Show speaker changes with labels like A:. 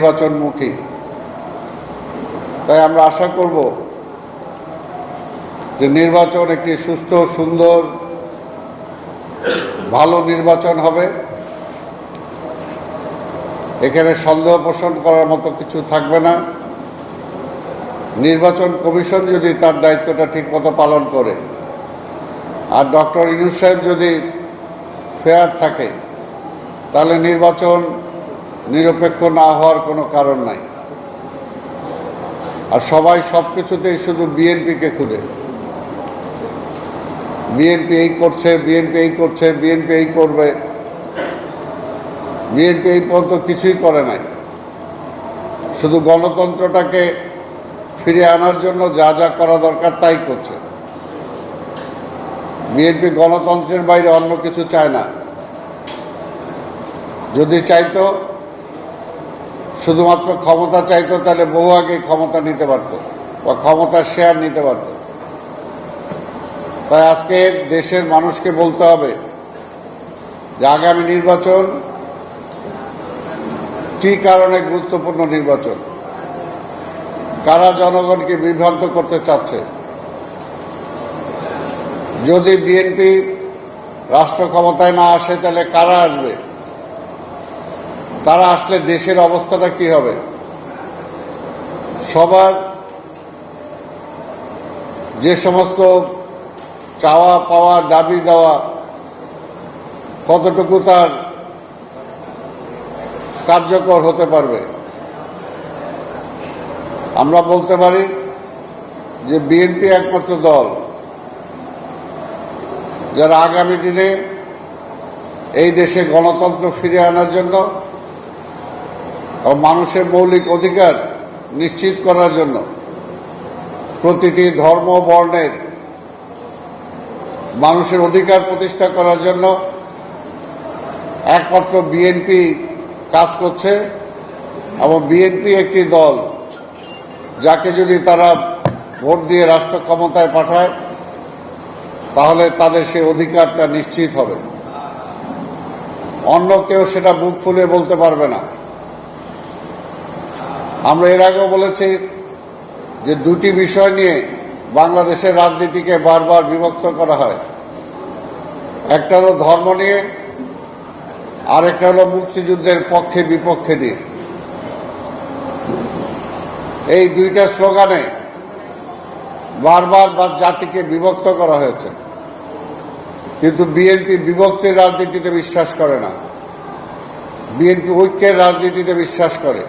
A: নির্বাচনমুখী। তাই আমরা আশা করব যে নির্বাচন একটি সুস্থ, সুন্দর, ভালো নির্বাচন হবে। এখানে সন্দেহ পোষণ করার মতো কিছু থাকবে না। নির্বাচন কমিশন যদি তার দায়িত্বটা ঠিকমতো পালন করে, আর ডক্টর ইনুস সাহেব যদি ফেয়ার থাকে, তাহলে নির্বাচন নিরপেক্ষ না হওয়ার কোনো কারণ নাই। আর সবাই সব কিছুতেই শুধু বিএনপিকে খুঁজে। বিএনপি এই করছে, বিএনপি এই করছে, বিএনপি এই করবে। বিএনপি এই পর্যন্ত কিছুই করে নাই। শুধু গণতন্ত্রটাকে ফিরে আনার জন্য যা যা করা দরকার তাই করছে। বিএনপি গণতন্ত্রের বাইরে অন্য কিছু চায় না। যদি চাইতো শুধুমাত্র ক্ষমতা চাইতো তাহলে বহু আগে ক্ষমতা নিতে পারত বা ক্ষমতার শেয়ার নিতে পারত। তাই আজকে দেশের মানুষকে বলতে হবে যে আগামী নির্বাচন কি কারণে গুরুত্বপূর্ণ নির্বাচন? কারা জনগণকে বিভ্রান্ত করতে চাচ্ছে? যদি বিএনপি রাষ্ট্র ক্ষমতায় না আসে তাহলে কারা আসবে? তারা আসলে দেশের অবস্থাটা কি হবে? সবার যে সমস্ত চাওয়া পাওয়া, দাবি দেওয়া, কতটুকু তার কার্যকর হতে পারবে? আমরা বলতে পারি যে বিএনপি একমাত্র দল যারা আগামী দিনে এই দেশে গণতন্ত্র ফিরে আনার জন্য ও মানুষের মৌলিক অধিকার নিশ্চিত করার জন্য প্রতিটি ধর্ম বর্ণের মানুষের অধিকার প্রতিষ্ঠা করার জন্য একমাত্র বিএনপি কাজ করছে এবং বিএনপি একটি দল যাকে যদি তারা ভোট দিয়ে রাষ্ট্র ক্ষমতায় পাঠায়, তাহলে তাদের সেই অধিকারটা নিশ্চিত হবে। অন্য কেউ সেটা বুক ফুলে বলতে পারবে না। আমরা এর আগেও বলেছি যে দুটি বিষয় নিয়ে বাংলাদেশের রাজনীতিকে বারবার বিভক্ত করা হয়। একটা হলো ধর্ম নিয়ে, আরেকটা হলো মুক্তিযুদ্ধের পক্ষে বিপক্ষে নিয়ে। এই দুইটা স্লোগানে বারবার বা জাতিকে বিভক্ত করা হয়েছে। কিন্তু বিএনপি বিভক্তির রাজনীতিতে বিশ্বাস করে না। বিএনপি ঐক্যের রাজনীতিতে বিশ্বাস করে।